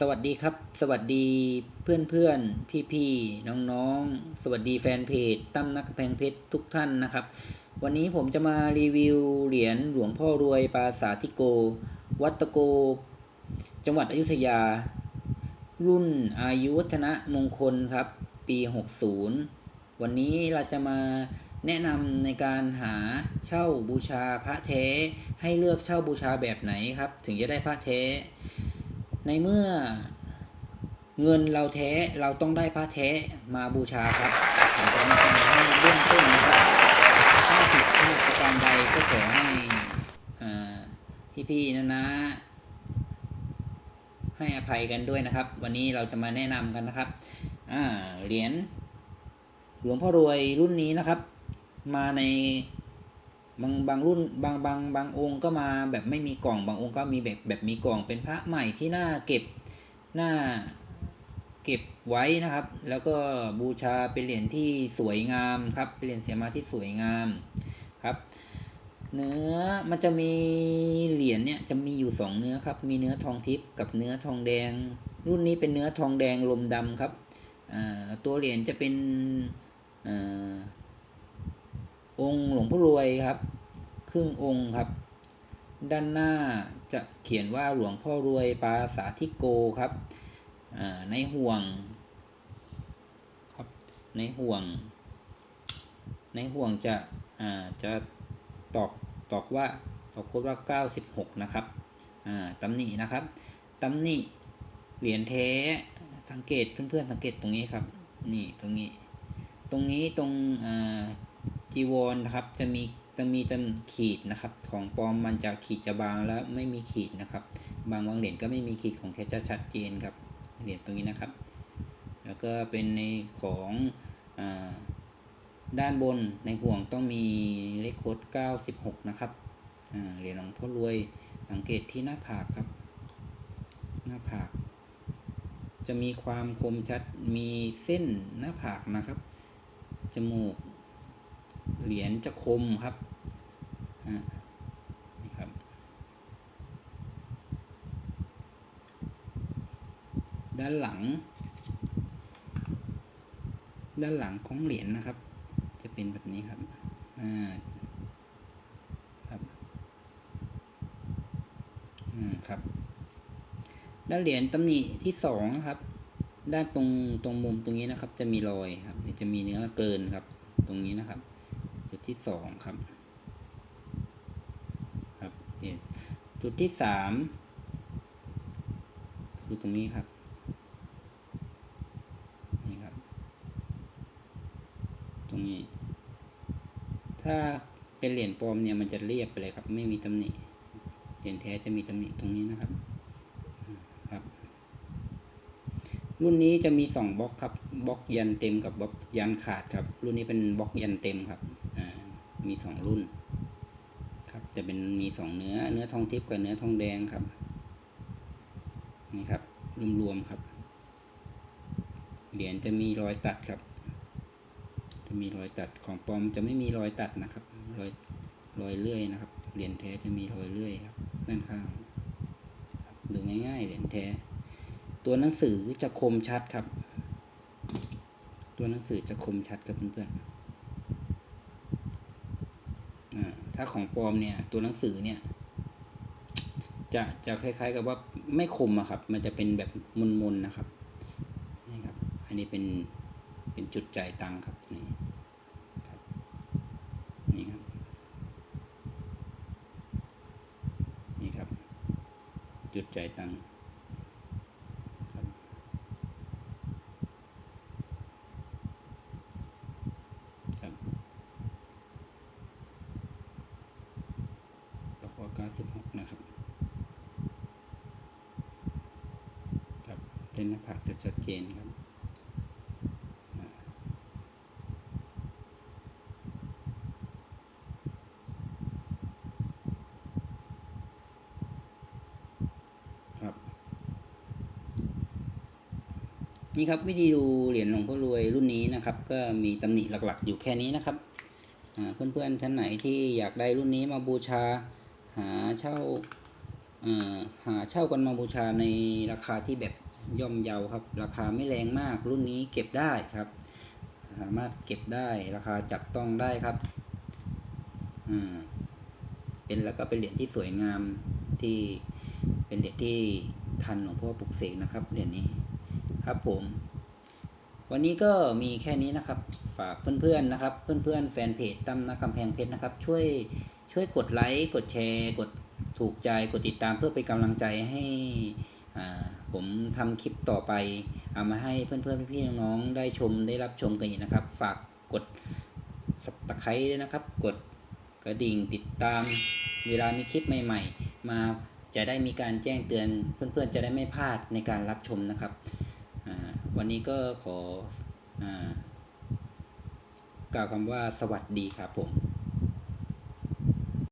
สวัสดีครับ สวัสดีเพื่อนเพื่อนพี่พี่ๆน้องๆ สวัสดีแฟนเพจตั้มนักแพงเพชรทุกท่านนะครับ วันนี้ผมจะมารีวิวเหรียญหลวงพ่อรวยปราสาธิโก วัตโก จังหวัดอยุธยา รุ่นอายุวัฒนะมงคลครับ ปี 60 วันนี้เราจะมาแนะนำในการหาเช่าบูชาพระแท้ให้เลือกเช่าบูชาแบบไหนครับ ถึงจะได้พระแท้ ในเมื่อเงินเราแท้เราต้องได้พระแท้มาบูชาครับผมจะแนะนำให้เบื้องต้นนะครับถ้าผิดพลาดประการใดก็ขอให้อ่พี่ๆนะนะ ให้อภัยกันด้วยนะครับ วันนี้เราจะมาแนะนำกันนะครับเหรียญหลวงพ่อรวยรุ่นนี้นะครับ มาใน บางบางรุ่นบางบางบางองค์ก็มาแบบไม่มีกล่องบางองค์ก็มีแบบแบบมีกล่องเป็นพระใหม่ที่น่าเก็บน่าเก็บไว้นะครับ แล้วก็บูชาเป็นเหรียญที่สวยงามครับเป็นเหรียญเสียมาที่สวยงามครับเนื้อมันจะมีเหรียญเนี่ยจะมีอยู่สองเนื้อครับ มีเนื้อทองทิพย์กับเนื้อทองแดง รุ่นนี้เป็นเนื้อทองแดงลมดำครับตัวเหรียญจะเป็น องค์หลวงพ่อรวยครับ ครึ่งองค์ครับ ด้านหน้าจะเขียนว่าหลวงพ่อรวยปราสาธิโกครับในห่วงครับในห่วง ในห่วงจะจะตอกตอกว่าตอกโคดว่า 96 นะครับอ่าตำหนินะครับตำหนิเหรียญแท้สังเกตเพื่อนๆสังเกตตรงนี้ครับ นี่ตรงนี้ ตรงนี้ตรง จีวรนะครับจะมีจะมีจำขีดนะครับ ของปลอมมันจะขีดจะบางแล้วไม่มีขีดนะครับ บางบางเหรียญก็ไม่มีขีดของแท้จะชัดเจนครับเหรียญตรงนี้นะครับ แล้วก็เป็นในของอด้านบนในห่วงต้องมีเลขโค้ด96 นะครับอ่าเหรียญหลวงพ่อรวยสังเกตที่หน้าผากครับ หน้าผาก จะมีความคมชัดมีเส้นหน้าผากนะครับจมูก เหรียญจะคมครับนี่ครับ ด้านหลัง ด้านหลังของเหรียญนะครับ จะเป็นแบบนี้ครับอ่าครับอืมครับ ด้านเหรียญตำหนิที่สองนะครับด้านตรงตรงมุมตรงนี้นะครับ จะมีรอยครับจะมีเนื้อเกินครับ ตรงนี้นะครับ ที่สองครับครับเนี่ยจุดที่สามคือตรงนี้ครับนี่ครับ ตรงนี้ ถ้าเป็นเหรียญปลอมเนี่ยมันจะเรียบไปเลยครับ ไม่มีตำหนิเหรียญแท้จะมีตำหนิตรงนี้นะครับครับ รุ่นนี้จะมีสองบล็อกครับบล็อกยันเต็มกับบล็อกยันขาดครับ รุ่นนี้เป็นบล็อกยันเต็มครับ มีสองรุ่น ครับ จะเป็นมีสองเนื้อ เนื้อทองทิพย์กับเนื้อทองแดงครับ นี่ครับ รวมๆครับ เหรียญจะมีรอยตัดครับ จะมีรอยตัดของปลอมจะไม่มีรอยตัดนะครับ รอยรอยเลื่อยนะครับ เหรียญแท้จะมีรอยเลื่อยครับ ด้านข้าง ดูง่ายๆ เหรียญแท้ ตัวหนังสือจะคมชัดครับ ตัวหนังสือจะคมชัดครับเพื่อนๆอ่า ถ้าของปลอมเนี่ย ตัวหนังสือเนี่ย จะจะคล้าย ๆ กับว่าไม่คมอะครับ มันจะเป็นแบบมุนๆนะครับนี่ครับ อันนี้เป็นเป็นจุดจ่ายตังค์ครับนี่ครับนี่ครับนี่ครับ จุดจ่ายตังค์ครับครับตะขอ 96 นะครับครับเป็นหน้าผากจะชัดเจนครับครับ นี่ครับวิธีดูเหรียญหลวงพ่อรวยรุ่นนี้นะครับ ก็มีตำหนิหลักๆ อยู่แค่นี้นะครับอ่าเพื่อนๆท่านไหนที่อยากได้รุ่นนี้มาบูชา หาเช่าอ่าหาเช่ากันมาบูชาในราคาที่แบบย่อมเยาครับ ราคาไม่แรงมากรุ่นนี้เก็บได้ครับ สามารถเก็บได้ราคาจับต้องได้ครับอืมเป็นแล้วก็เป็นเหรียญที่สวยงามที่เป็นเหรียญที่ทันหลวงพ่อปลุกเสกนะครับเหรียญนี้ครับผม วันนี้ก็มีแค่นี้นะครับ ฝากเพื่อนๆนะครับ เพื่อนๆ แฟนเพจตั้มนากกำแพงเพชรนะครับ ช่วยช่วยกดไลค์กดแชร์ กดถูกใจกดติดตามเพื่อเป็นกำลังใจให้ผมทำคลิปต่อไป เอามาให้เพื่อนๆพี่ๆน้องๆได้ชมได้รับชมกันอีกนะครับ ฝากกดสับตะไคร้ด้วยนะครับ กดกระดิ่งติดตามเวลามีคลิปใหม่ๆ มาจะได้มีการแจ้งเตือนเพื่อนๆจะได้ไม่พลาดในการรับชมนะครับ วันนี้ก็ขออา กล่าวคำว่าสวัสดีครับผม